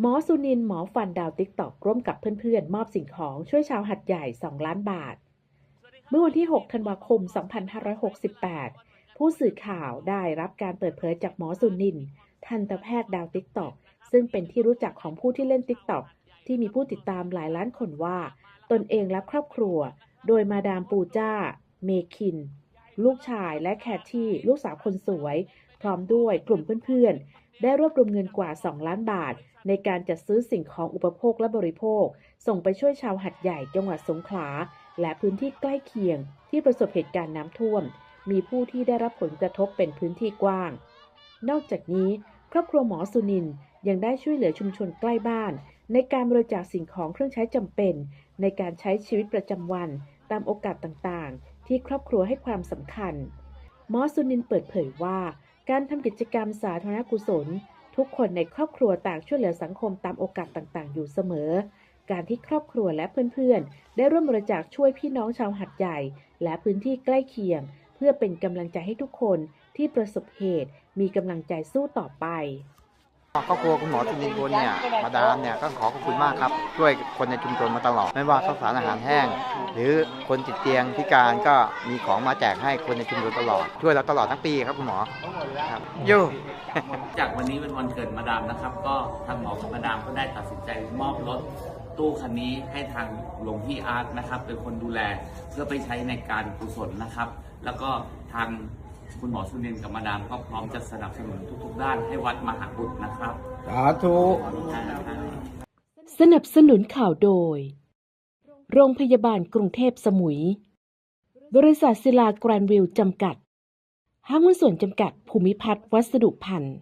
หมอสุนินหมอฟันดาวติ๊กตอกร่วมกับเพื่อนๆ มอบสิ่งของช่วยชาวหัดใหญ่ 2 ล้านบาท เมื่อวันที่ 6 ธันวาคม 2568 ผู้สื่อข่าวได้รับการเปิดเผยจากหมอสุนินท์ทันตแพทย์ดาวติ๊กตอกซึ่งเป็นที่รู้จักของผู้ที่เล่นติ๊กตอกที่มีผู้ติดตามหลายล้านคนว่า ตนเองและครอบครัว โดยมาดามปูจ้า เมคิน ลูกชายและแคทที่ลูกสาวคนสวย พร้อมด้วยกลุ่มเพื่อนๆ ได้รวบรวมเงินกว่า 2 ล้านบาท ในการจัดซื้อสิ่งของอุปโภคและบริโภค ส่งไปช่วยชาวหัดใหญ่จังหวัดสงขลา และพื้นที่ใกล้เคียง ที่ประสบเหตุการณ์น้ำท่วม มีผู้ที่ได้รับผลกระทบเป็นพื้นที่กว้าง นอกจากนี้ ครอบครัวหมอสุนินยังได้ช่วยเหลือชุมชนใกล้บ้าน ในการบริจาคสิ่งของเครื่องใช้จำเป็น ในการใช้ชีวิตประจำวัน ตามโอกาสต่างๆ ที่ครอบครัวให้ความสำคัญหมอสุนินเปิดเผยว่า การทำกิจกรรมสาธารณกุศล ทุกคนในครอบครัวต่างช่วยเหลือสังคมตามโอกาสต่างๆ อยู่เสมอ การที่ครอบครัวและเพื่อนๆ ได้ร่วมบริจาคช่วยพี่น้องชาวหัดใหญ่ และพื้นที่ใกล้เคียง เพื่อเป็นกำลังใจให้ทุกคนที่ประสบเหตุมีกำลังใจสู้ต่อไป ครอบครัวคุณหมอสุนินทร์บุญเนี่ยมาดามเนี่ยก็ขอขอบคุณมากครับช่วยคนในชุมชนมาตลอด ไม่ว่าข้าวสารอาหารแห้ง หรือคนติดเตียงพิการก็มีของมาแจกให้คนในชุมชนตลอด ช่วยเราตลอดทั้งปีครับคุณหมอครับโย่จากวันนี้เป็นวันเกิดมาดามนะครับ ก็ทางหมอกับมาดามก็ได้ตัดสินใจมอบรถตู้คันนี้ให้ทางหลวงพี่อาร์ตนะครับ เป็นคนดูแลเพื่อไปใช้ในการกุศลนะครับ แล้วก็ทาง คุณหมอสุนินทร์กับมาดามก็พร้อมจะสนับสนุนทุกๆด้านให้วัดมหาบุตรนะครับสาธุ ขออนุญาตนะครับ สนับสนุนข่าวโดย โรงพยาบาลกรุงเทพสมุย บริษัทศิลาแกรนวิลจำกัด ห้างหุ้นส่วนจำกัดภูมิพัฒน์วัสดุพันธ์